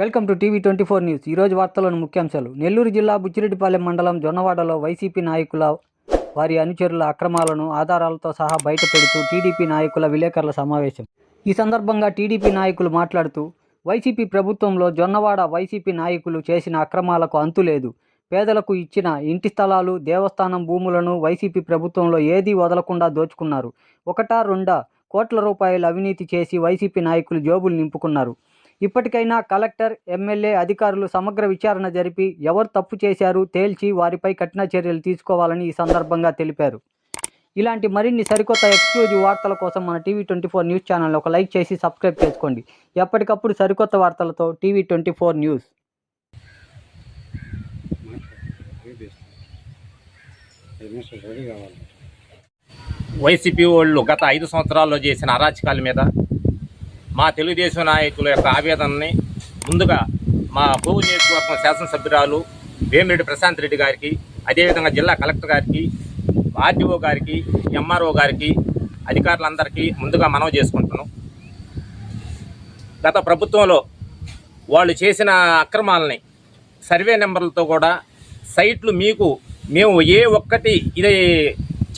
Welcome to TV twenty four news. ఈరోజు వార్తలోని ముఖ్యాంశాలు. నెల్లూరు జిల్లా బుచ్చిరెడ్డిపాలెం మండలం జొన్నవాడలో వైసీపీ నాయకుల వారి అనుచరుల అక్రమాలను ఆధారాలతో సహా బయటపెడుతూ టీడీపీ నాయకుల విలేకరుల సమావేశం. ఈ సందర్భంగా టీడీపీ నాయకులు మాట్లాడుతూ వైసీపీ ప్రభుత్వంలో జొన్నవాడ వైసీపీ నాయకులు చేసిన అక్రమాలకు అంతులేదు పేదలకు ఇచ్చిన ఇంటి స్థలాలు దేవస్థానం భూములను వైసీపీ ప్రభుత్వంలో ఏదీ వదలకుండా దోచుకున్నారు. ఒకటా రెండా కోట్ల రూపాయలు అవినీతి చేసి వైసీపీ నాయకులు జోబులు నింపుకున్నారు. ఇప్పటికైనా కలెక్టర్ ఎమ్మెల్యే అధికారులు సమగ్ర విచారణ జరిపి ఎవరు తప్పు చేశారు తేల్చి వారిపై కఠిన చర్యలు తీసుకోవాలని ఈ సందర్భంగా తెలిపారు. ఇలాంటి మరిన్ని సరికొత్త ఎక్స్క్లూజివ్ వార్తల కోసం మన TV twenty four news channel ఒక లైక్ చేసి సబ్స్క్రైబ్ చేసుకోండి. ఎప్పటికప్పుడు సరికొత్త వార్తలతో TV twenty four news. YCP వాళ్ళు గత ఐదు సంవత్సరాల్లో చేసిన అరాచకాల మీద మా తెలుగుదేశం నాయకుల యొక్క ఆవేదనని ముందుగా మా భూమి నియోజకవర్గం శాసనసభ్యురాలు వేమిరెడ్డి ప్రశాంత్ రెడ్డి గారికి అదేవిధంగా జిల్లా కలెక్టర్ గారికి ఆర్డీఓ గారికి ఎంఆర్ఓ గారికి అధికారులందరికీ ముందుగా మనవి చేసుకుంటున్నాం. గత ప్రభుత్వంలో వాళ్ళు చేసిన అక్రమాలని సర్వే నెంబర్లతో కూడా సైట్లు మీకు మేము ఏ ఒక్కటి ఇది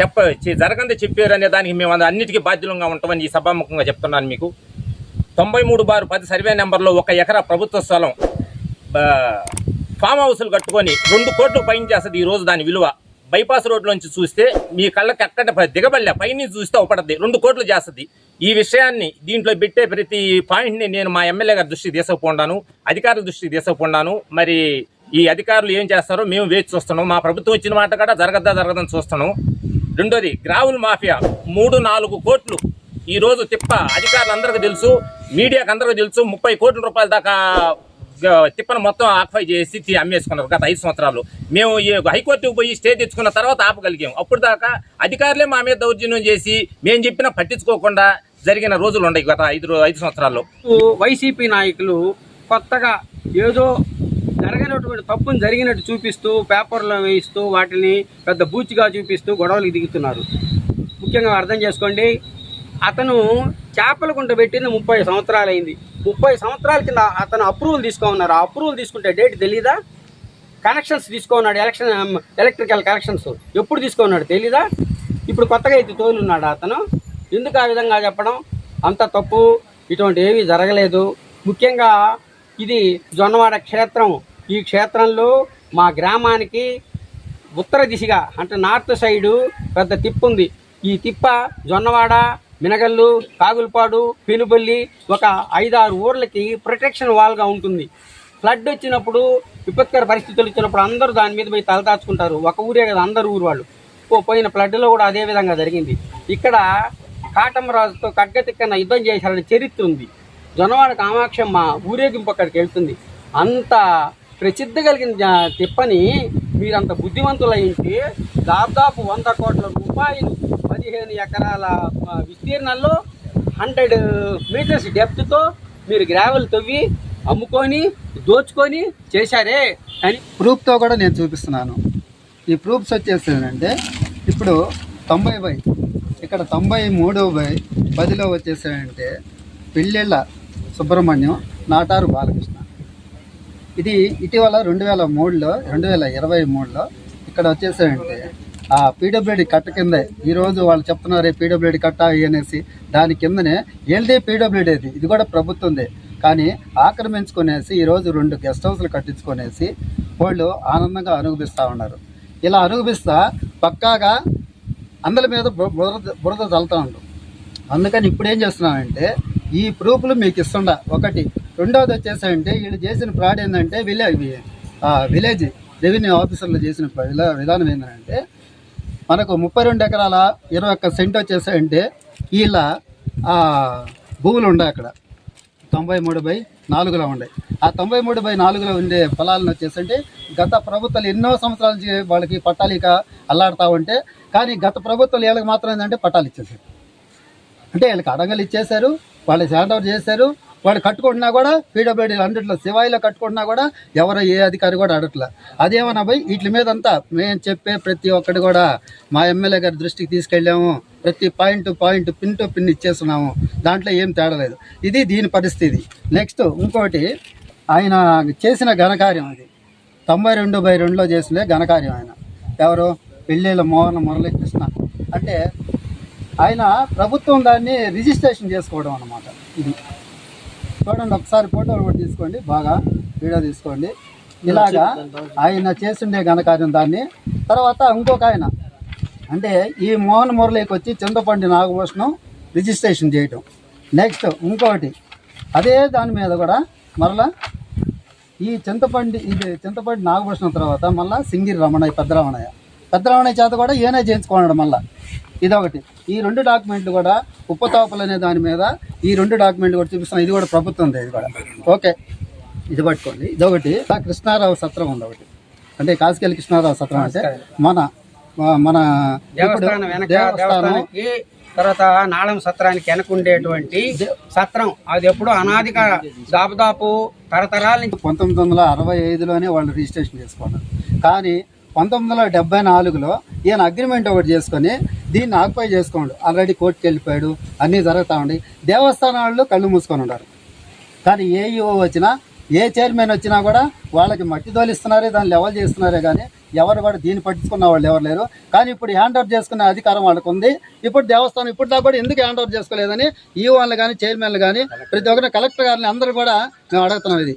చెప్ప చె- జరగంది చెప్పారు అనే దానికి మేము అన్నిటికీ బాధ్యులంగా ఉంటామని ఈ సభాముఖంగా చెప్తున్నాను మీకు. తొంభై మూడు బారు పది సర్వే నెంబర్లో ఒక ఎకరా ప్రభుత్వ స్థలం ఫామ్ హౌస్లు కట్టుకొని రెండు కోట్లు పైన చేస్తుంది ఈ రోజు దాని విలువ. బైపాస్ రోడ్లోంచి చూస్తే మీ కళ్ళకి ఎక్కడ దిగబడలే. పైన చూస్తే ఒకటది రెండు కోట్లు చేస్తుంది. ఈ విషయాన్ని దీంట్లో పెట్టే ప్రతి పాయింట్ని నేను మా ఎమ్మెల్యే గారి దృష్టికి తీసుకుపోండాను అధికారుల దృష్టికి తీసుకుపోండాను. మరి ఈ అధికారులు ఏం చేస్తారో మేము వేచి చూస్తున్నాం. మా ప్రభుత్వం ఇచ్చిన మాట కూడా జరగద్దా జరగదని చూస్తున్నాం. రెండోది గ్రావుల్ మాఫియా మూడు నాలుగు కోట్లు ఈ రోజు తిప్ప అధికారులందరికీ తెలుసు మీడియాకి అందరికీ తెలుసు ముప్పై కోట్ల రూపాయల దాకా తిప్పను మొత్తం ఆక్ఫై చేసి తి- అమ్మేసుకున్నారు గత ఐదు సంవత్సరాలు. మేము ఈ హైకోర్టుకు పోయి స్టే తెచ్చుకున్న తర్వాత ఆపగలిగాం. అప్పుడు దాకా అధికారులే మా మీద దౌర్జన్యం చేసి మేము చెప్పినా పట్టించుకోకుండా జరిగిన రోజులు ఉన్నాయి గత ఐదు ఐదు సంవత్సరాల్లో. వైసీపీ నాయకులు కొత్తగా ఏదో జరగనటువంటి తప్పును జరిగినట్టు చూపిస్తూ పేపర్లో వేయిస్తూ వాటిని పెద్ద బూచిగా చూపిస్తూ గొడవలకు దిగుతున్నారు. ముఖ్యంగా అర్థం చేసుకోండి అతను చేపల గుంట పెట్టిన ముప్పై సంవత్సరాలు అయింది ముప్పై సంవత్సరాల కింద అతను అప్రూవల్ తీసుకోమన్నారు. ఆ అప్రూవల్ తీసుకుంటే డేట్ తెలీదా? కనెక్షన్స్ తీసుకున్నాడు ఎలక్షన్ ఎలక్ట్రికల్ కనెక్షన్స్. ఎప్పుడు తీసుకున్నాడు తెలీదా? ఇప్పుడు కొత్తగా అయితే తోలున్నాడు అతను. ఎందుకు ఆ విధంగా చెప్పడం? అంత తప్పు ఇటువంటి ఏమీ జరగలేదు. ముఖ్యంగా ఇది జొన్నవాడ క్షేత్రం. ఈ క్షేత్రంలో మా గ్రామానికి ఉత్తర దిశగా అంటే నార్త్ సైడు పెద్ద తిప్ప ఉంది. ఈ తిప్ప జొన్నవాడ మినగల్లు కాగులపాడు పెనుబల్లి ఒక ఐదారు ఊర్లకి ప్రొటెక్షన్ వాల్గా ఉంటుంది. ఫ్లడ్ వచ్చినప్పుడు విపత్కర పరిస్థితులు వచ్చినప్పుడు అందరూ దాని మీద పోయి తలదాచుకుంటారు ఒక ఊరే కదా అందరు ఊరు వాళ్ళు. ఓ పోయిన ఫ్లడ్లో కూడా అదే విధంగా జరిగింది. ఇక్కడ కాటమరాజుతో కగ్గతిక్కన యుద్ధం చేశారని చరిత్ర ఉంది. జొన్నవాడ కామాక్షమ్మ ఊరేగింపు అక్కడికి వెళ్తుంది. అంత ప్రసిద్ధి కలిగిన తిప్పని మీరంత బుద్ధిమంతులైంటే దాదాపు వంద కోట్ల రూపాయలు పదిహేను ఎకరాల విస్తీర్ణంలో హండ్రెడ్ మీటర్స్ డెప్త్తో మీరు గ్రావెల్ తవ్వి అమ్ముకొని దోచుకొని చేశారే. అని ప్రూఫ్తో కూడా నేను చూపిస్తున్నాను. ఈ ప్రూఫ్స్ వచ్చేసానంటే ఇప్పుడు తొంభై బై ఇక్కడ తొంభై మూడో బై పదిలో వచ్చేసానంటే పెళ్ళిళ్ళ సుబ్రహ్మణ్యం నాటారు బాలకృష్ణ. ఇది ఇటీవల రెండు వేల మూడులో రెండు వేల ఇరవై మూడులో ఇక్కడ వచ్చేసాయంటే ఆ పీడబ్ల్యూడి కట్ట కిందే. ఈరోజు వాళ్ళు చెప్తున్నారు పీడబ్ల్యూడి కట్ట అనేసి. దాని కిందనే ఏళ్ళదే పీడబ్ల్యూడీ ఇది. ఇది కూడా ప్రభుత్వందే. కానీ ఆక్రమించుకునేసి ఈరోజు రెండు గెస్ట్ హౌస్లు కట్టించుకునేసి వాళ్ళు ఆనందంగా అనుభవిస్తూ ఉన్నారు. ఇలా అనుభవిస్తా పక్కాగా అందరి మీద బు- బురద బురద చల్లుతూ ఉంటాం అందుకని ఇప్పుడు ఏం చేస్తున్నామంటే ఈ ప్రూఫ్లు మీకు ఇస్తుండ. ఒకటి. రెండవది వచ్చేసంటే వీళ్ళు చేసిన ఫ్రాడ్ ఏంటంటే విలేజ్ విలేజ్ రెవెన్యూ ఆఫీసర్లు చేసిన విధానం ఏంటంటే మనకు ముప్పై రెండు ఎకరాల ఇరవై ఒక్క సెంట్ వచ్చేసాయంటే వీళ్ళ భూములు ఉన్నాయి అక్కడ. తొంభై మూడు బై నాలుగులో ఉండే ఆ తొంభై మూడు బై నాలుగులో ఉండే పొలాలను వచ్చేసంటే గత ప్రభుత్వాలు ఎన్నో సంవత్సరాల నుంచి వాళ్ళకి పట్టాలు ఇక అల్లాడుతూ ఉంటే కానీ గత ప్రభుత్వాలు వీళ్ళకి మాత్రం ఏంటంటే పట్టాలు ఇచ్చేసారు అంటే వీళ్ళకి అడంగలు ఇచ్చేశారు వాళ్ళు హ్యాండ్ ఓవర్ చేశారు వాడు కట్టుకుంటున్నా కూడా పీడబ్ల్యూడీ అన్నింటిలో శివాయిలో కట్టుకుంటున్నా కూడా ఎవరో ఏ అధికారి కూడా అడట్లా. అదేమన్నా పోయి వీటి మీద అంతా మేము చెప్పే ప్రతి ఒక్కటి కూడా మా ఎమ్మెల్యే గారి దృష్టికి తీసుకెళ్ళాము. ప్రతి point point pin to pin ఇచ్చేస్తున్నాము. దాంట్లో ఏం తేడా లేదు. ఇది దీని పరిస్థితి. నెక్స్ట్ ఇంకోటి ఆయన చేసిన ఘనకార్యం అది. తొంభై రెండు బై రెండులో చేసిన ఘనకార్యం ఆయన. ఎవరు? పెళ్ళిళ్ళ మోహన మురళీకృష్ణ. అంటే ఆయన ప్రభుత్వం దాన్ని రిజిస్ట్రేషన్ చేసుకోవడం అనమాట ఇది. చూడండి ఒకసారి ఫోటోలు కూడా తీసుకోండి బాగా వీడియో తీసుకోండి. ఇలాగా ఆయన చేసిండే ఘనకార్యం దాన్ని. తర్వాత ఇంకొక ఆయన అంటే ఈ మోహన్ మురళికి వచ్చి చింతపండి నాగభూషణం రిజిస్ట్రేషన్ చేయటం. నెక్స్ట్ ఇంకొకటి అదే దాని మీద కూడా మరలా ఈ చింతపండి ఇది చింతపండి నాగభూషణం తర్వాత మళ్ళీ సింగిరి రమణయ్య పెద్ద రమణయ్య పెద్ద రమణయ్య చేత కూడా ఏనే చేయించుకున్నాడు మళ్ళీ. ఇదొకటి. ఈ రెండు డాక్యుమెంట్లు కూడా ఉప్పతోపలు అనే దాని మీద ఈ రెండు డాక్యుమెంట్లు కూడా చూపిస్తాం ఇది కూడా ప్రభుత్వం ఇది కూడా. ఓకే. ఇది పట్టుకోండి. ఇదొకటి. కృష్ణారావు సత్రం ఉంది ఒకటి. అంటే కాసికెళ్ళి కృష్ణారావు సత్రం అంటే మన మన దేవస్థానం దేవస్థానానికి తర్వాత నాళం సత్రానికి వెనక ఉండేటువంటి సత్రం. అది ఎప్పుడు అనాదిగా దాదాపు తరతరాల నుంచి పంతొమ్మిది వందల అరవై ఐదులోనే వాళ్ళు రిజిస్ట్రేషన్ చేసుకున్నారు. కానీ పంతొమ్మిది వందల డెబ్బై నాలుగులో ఈయన అగ్రిమెంట్ ఒకటి చేసుకొని దీన్ని ఆక్యుపై చేసుకోండు ఆల్రెడీ కోర్టుకి వెళ్ళిపోయాడు. అన్నీ జరుగుతూ ఉండి దేవస్థానాల్లో కళ్ళు మూసుకొని ఉన్నారు. కానీ ఏ ఈఓ వచ్చినా ఏ చైర్మన్ వచ్చినా కూడా వాళ్ళకి మట్టి తోలిస్తున్నారే దాన్ని లెవెల్ చేస్తున్నారే కానీ ఎవరు కూడా దీన్ని పట్టించుకున్న వాళ్ళు ఎవరు లేరు. కానీ ఇప్పుడు హ్యాండ్ ఓవర్ చేసుకునే అధికారం వాళ్ళకు ఉంది. ఇప్పుడు దేవస్థానం ఇప్పుడు దాకా కూడా ఎందుకు హ్యాండ్ ఓవర్ చేసుకోలేదని ఈఓలు కానీ చైర్మన్లు కానీ ప్రతి ఒక్కరు కలెక్టర్ గారిని అందరూ కూడా మేము అడుగుతున్నాం ఇది.